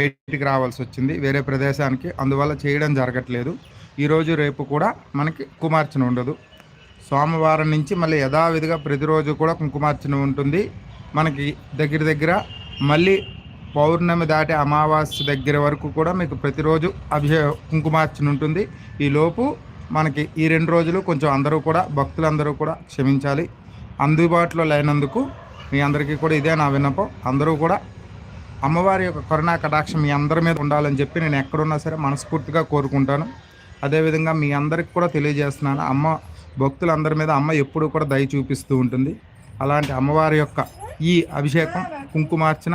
బయటికి రావాల్సి వచ్చింది వేరే ప్రదేశానికి. అందువల్ల చేయడం జరగట్లేదు. ఈరోజు రేపు కూడా మనకి కుమార్చన ఉండదు. సోమవారం నుంచి మళ్ళీ యథావిధిగా ప్రతిరోజు కూడా కుంకుమార్చన ఉంటుంది. మనకి దగ్గర దగ్గర మళ్ళీ పౌర్ణమి దాటి అమావాస్య దగ్గర వరకు కూడా మీకు ప్రతిరోజు అభిషే కుంకుమార్చన ఉంటుంది. ఈలోపు మనకి ఈ రెండు రోజులు కొంచెం అందరూ కూడా భక్తులందరూ కూడా క్షమించాలి. అందుబాటులో లేనందుకు మీ అందరికీ కూడా ఇదే నా విన్నపం. అందరూ కూడా అమ్మవారి యొక్క కరుణా కటాక్షం మీ అందరి మీద ఉండాలని చెప్పి నేను ఎక్కడున్నా సరే మనస్ఫూర్తిగా కోరుకుంటాను. అదేవిధంగా మీ అందరికి కూడా తెలియజేస్తున్నాను. అమ్మ భక్తులందరి మీద అమ్మ ఎప్పుడూ కూడా దయ చూపిస్తూ ఉంటుంది. అలాంటి అమ్మవారి యొక్క ఈ అభిషేకం కుంకుమార్చన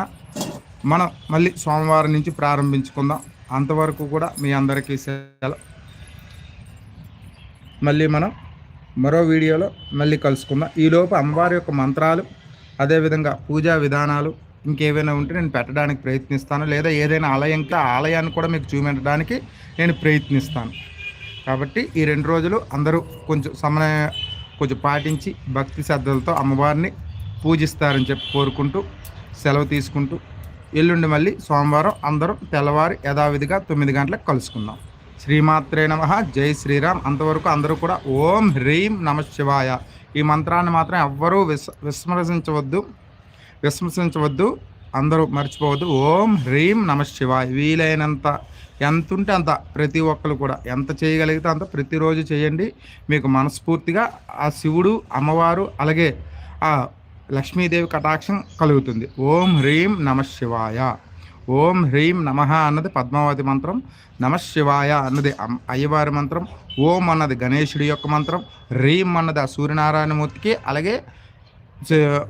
మనం మళ్ళీ సోమవారం నుంచి ప్రారంభించుకుందాం. అంతవరకు కూడా మీ అందరికీ సెలవు మళ్ళీ మనం మరో వీడియోలో మళ్ళీ కలుసుకుందాం. ఈలోపు అమ్మవారి యొక్క మంత్రాలు అదేవిధంగా పూజా విధానాలు ఇంకేమైనా ఉంటే నేను పెట్టడానికి ప్రయత్నిస్తాను. లేదా ఏదైనా ఆలయం ఆలయాన్ని కూడా మీకు చూపించడానికి నేను ప్రయత్నిస్తాను. కాబట్టి ఈ రెండు రోజులు అందరూ కొంచెం సమయ కొంచెం పాటించి భక్తి శ్రద్ధలతో అమ్మవారిని పూజిస్తారని చెప్పి కోరుకుంటూ సెలవు తీసుకుంటూ ఎల్లుండి మళ్ళీ సోమవారం అందరం తెల్లవారి యథావిధిగా తొమ్మిది గంటలకు కలుసుకుందాం. శ్రీమాత్రే నమ. జై శ్రీరామ్. అంతవరకు అందరూ కూడా ఓం హ్రీం నమ శివాయ. ఈ మంత్రాన్ని మాత్రం ఎవ్వరూ విస్ విస్మరించవద్దు. విస్మరించవద్దు అందరూ మర్చిపోవద్దు. ఓం హ్రీం నమ శివాయ. వీలైనంత ఎంత ఉంటే అంత ప్రతి ఒక్కరు కూడా ఎంత చేయగలిగితే అంత ప్రతిరోజు చేయండి. మీకు మనస్ఫూర్తిగా ఆ శివుడు అమ్మవారు అలాగే ఆ లక్ష్మీదేవి కటాక్షం కలుగుతుంది. ఓం హ్రీం నమ శివాయ. ఓం హ్రీం నమ అన్నది పద్మావతి మంత్రం. నమ శివాయ అన్నది అయ్యవారి మంత్రం. ఓం అన్నది గణేశుడి యొక్క మంత్రం. హ్రీం అన్నది ఆ సూర్యనారాయణమూర్తికి అలాగే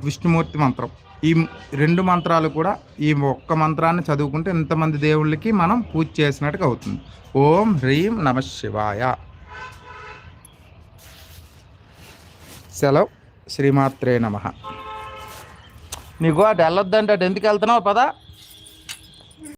విష్ణుమూర్తి మంత్రం. ఈ రెండు మంత్రాలు కూడా ఈ ఒక్క మంత్రాన్ని చదువుకుంటే ఇంతమంది దేవుళ్ళకి మనం పూజ చేసినట్టుగా అవుతుంది. ఓం హ్రీం నమ శివాయ. సెలవు. శ్రీమాత్రే నమ. నీకు అటు వెళ్ళొద్దంటే అటు ఎందుకు వెళ్తున్నావు పదా?